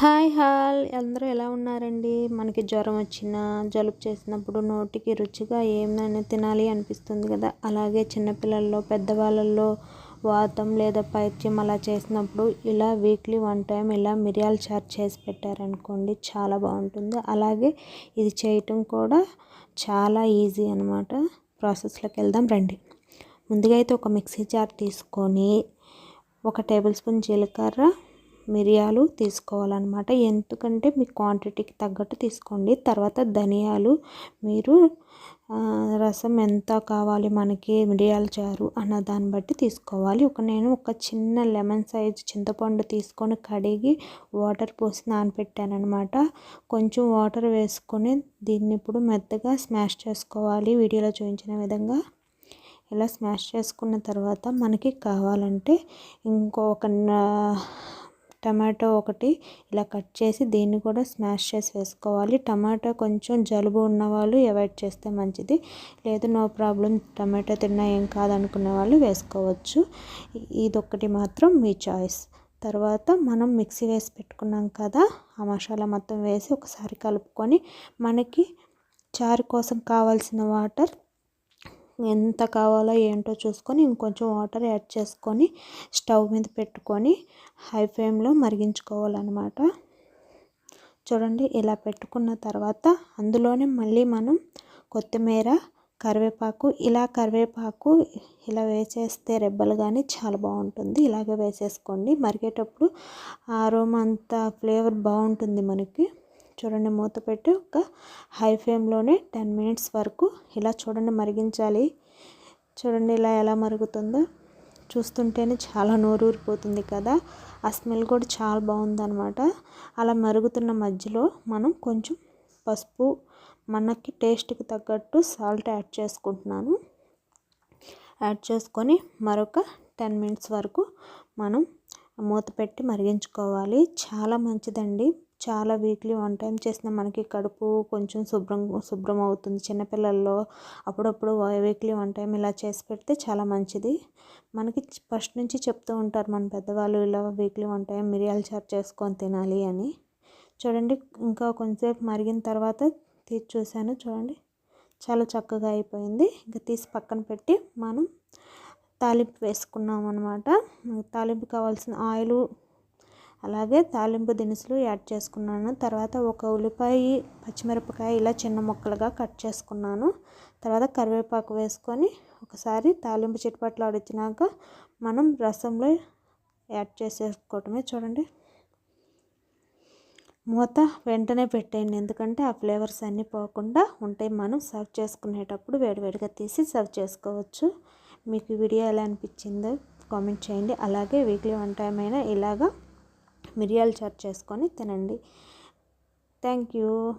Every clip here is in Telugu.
హాయ్ హాల్ అందరూ ఎలా ఉన్నారండి? మనకి జ్వరం వచ్చినా జలుబు చేసినప్పుడు నోటికి రుచిగా ఏమైనా తినాలి అనిపిస్తుంది కదా. అలాగే చిన్నపిల్లల్లో పెద్దవాళ్ళల్లో వాతం లేదా పైత్యం అలా చేసినప్పుడు ఇలా వీక్లీ వన్ టైం ఇలా మిరియాల చారు చేసి పెట్టారనుకోండి చాలా బాగుంటుంది. అలాగే ఇది చేయటం కూడా చాలా ఈజీ అనమాట ప్రాసెస్లోకి వెళ్దాం రండి. ముందుగా అయితే ఒక మిక్సీ జార్ తీసుకొని ఒక టేబుల్ స్పూన్ జీలకర్ర మిరియాలు తీసుకోవాలన్నమాట. ఎందుకంటే మీ క్వాంటిటీకి తగ్గట్టు తీసుకోండి. తర్వాత ధనియాలు మీరు రసం ఎంత కావాలి మనకి మిరియాల చారు అన్న దాన్ని బట్టి తీసుకోవాలి. ఒక నేను ఒక చిన్న లెమన్ సైజ్ చింతపండు తీసుకొని కడిగి వాటర్ పోసి నానపెట్టానమాట అనమాట కొంచెం వాటర్ వేసుకొని దీన్ని ఇప్పుడు మెత్తగా స్మాష్ చేసుకోవాలి. వీడియోలో చూపించిన విధంగా ఇలా స్మాష్ చేసుకున్న తర్వాత మనకి కావాలంటే ఇంకొక టమాటో ఒకటి ఇలా కట్ చేసి దీన్ని కూడా స్మాష్ చేసి వేసుకోవాలి. టమాటో కొంచెం జలుబు ఉన్న వాళ్ళు అవాయిడ్ చేస్తే మంచిది. లేదు నో ప్రాబ్లం. టమాటో తిన్నా ఏం కాదనుకునే వాళ్ళు వేసుకోవచ్చు. ఇదొక్కటి మాత్రం మీ చాయిస్. తర్వాత మనం మిక్సీ వేసి పెట్టుకున్నాం కదా ఆ మసాలా మొత్తం వేసి ఒకసారి కలుపుకొని మనకి చారు కోసం కావాల్సిన వాటర్ ఎంత కావాలో ఏంటో చూసుకొని ఇంకొంచెం వాటర్ యాడ్ చేసుకొని స్టవ్ మీద పెట్టుకొని హై ఫ్లేమ్లో మరిగించుకోవాలన్నమాట. చూడండి ఇలా పెట్టుకున్న తర్వాత అందులోనే మళ్ళీ మనం కొత్తిమీర కరివేపాకు ఇలా కరివేపాకు ఇలా వేసేస్తే రెబ్బలు కానీ చాలా బాగుంటుంది. ఇలాగే వేసేసుకోండి. మరిగేటప్పుడు ఆరోమా అంతా ఫ్లేవర్ బాగుంటుంది మనకి. చూడండి మూత పెట్టి ఒక హై ఫ్లేమ్లోనే టెన్ మినిట్స్ వరకు ఇలా చూడండి మరిగించాలి. చూడండి ఇలా ఎలా మరుగుతుందో. చూస్తుంటేనే చాలా నోరూరిపోతుంది కదా. ఆ స్మెల్ కూడా చాలా బాగుందనమాట అలా మరుగుతున్న మధ్యలో మనం కొంచెం పసుపు మనకి టేస్ట్కి తగ్గట్టు సాల్ట్ యాడ్ చేసుకుంటున్నాను. యాడ్ చేసుకొని మరొక టెన్ మినిట్స్ వరకు మనం మూత పెట్టి మరిగించుకోవాలి. చాలా మంచిదండి. చాలా వీక్లీ వన్ టైం చేసిన మనకి కడుపు కొంచెం శుభ్రం శుభ్రం అవుతుంది చిన్నపిల్లల్లో అప్పుడప్పుడు వీక్లీ వన్ టైం ఇలా చేసి పెడితే చాలా మంచిది. మనకి ఫస్ట్ నుంచి చెప్తూ ఉంటారు మన పెద్దవాళ్ళు ఇలా వీక్లీ వన్ టైం మిరియాలు చారు చేసుకొని తినాలి అని. చూడండి ఇంకా కొంచెంసేపు మరిగిన తర్వాత తీసి చూశాను చూడండి. చాలా చక్కగా అయిపోయింది. ఇంకా తీసి పక్కన పెట్టి మనం తాలింపు వేసుకున్నాం అనమాట తాలింపు కావాల్సిన ఆయిల్ అలాగే తాలింపు దినుసులు యాడ్ చేసుకున్నాను. తర్వాత ఒక ఉల్లిపాయ పచ్చిమిరపకాయ ఇలా చిన్న ముక్కలుగా కట్ చేసుకున్నాను. తర్వాత కరివేపాకు వేసుకొని ఒకసారి తాలింపు చిట్పట్లు అడిచినాక మనం రసంలో యాడ్ చేసేసుకోవటమే చూడండి. మూత వెంటనే పెట్టేయండి. ఎందుకంటే ఆ ఫ్లేవర్స్ అన్నీ పోకుండా ఉంటాయి. మనం సర్వ్ చేసుకునేటప్పుడు వేడివేడిగా తీసి సర్వ్ చేసుకోవచ్చు. మీకు వీడియో ఎలా అనిపించిందో కామెంట్ చేయండి. అలాగే వీక్లీ వన్ టైం అయినా ఇలాగా మిరియాలు చారు చేసుకొని తినండి. Thank you.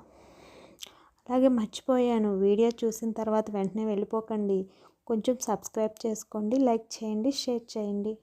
అలాగే మర్చిపోయాను వీడియో చూసిన తర్వాత వెంటనే వెళ్ళిపోకండి. కొంచెం సబ్స్క్రైబ్ చేసుకోండి లైక్ చేయండి షేర్ చేయండి.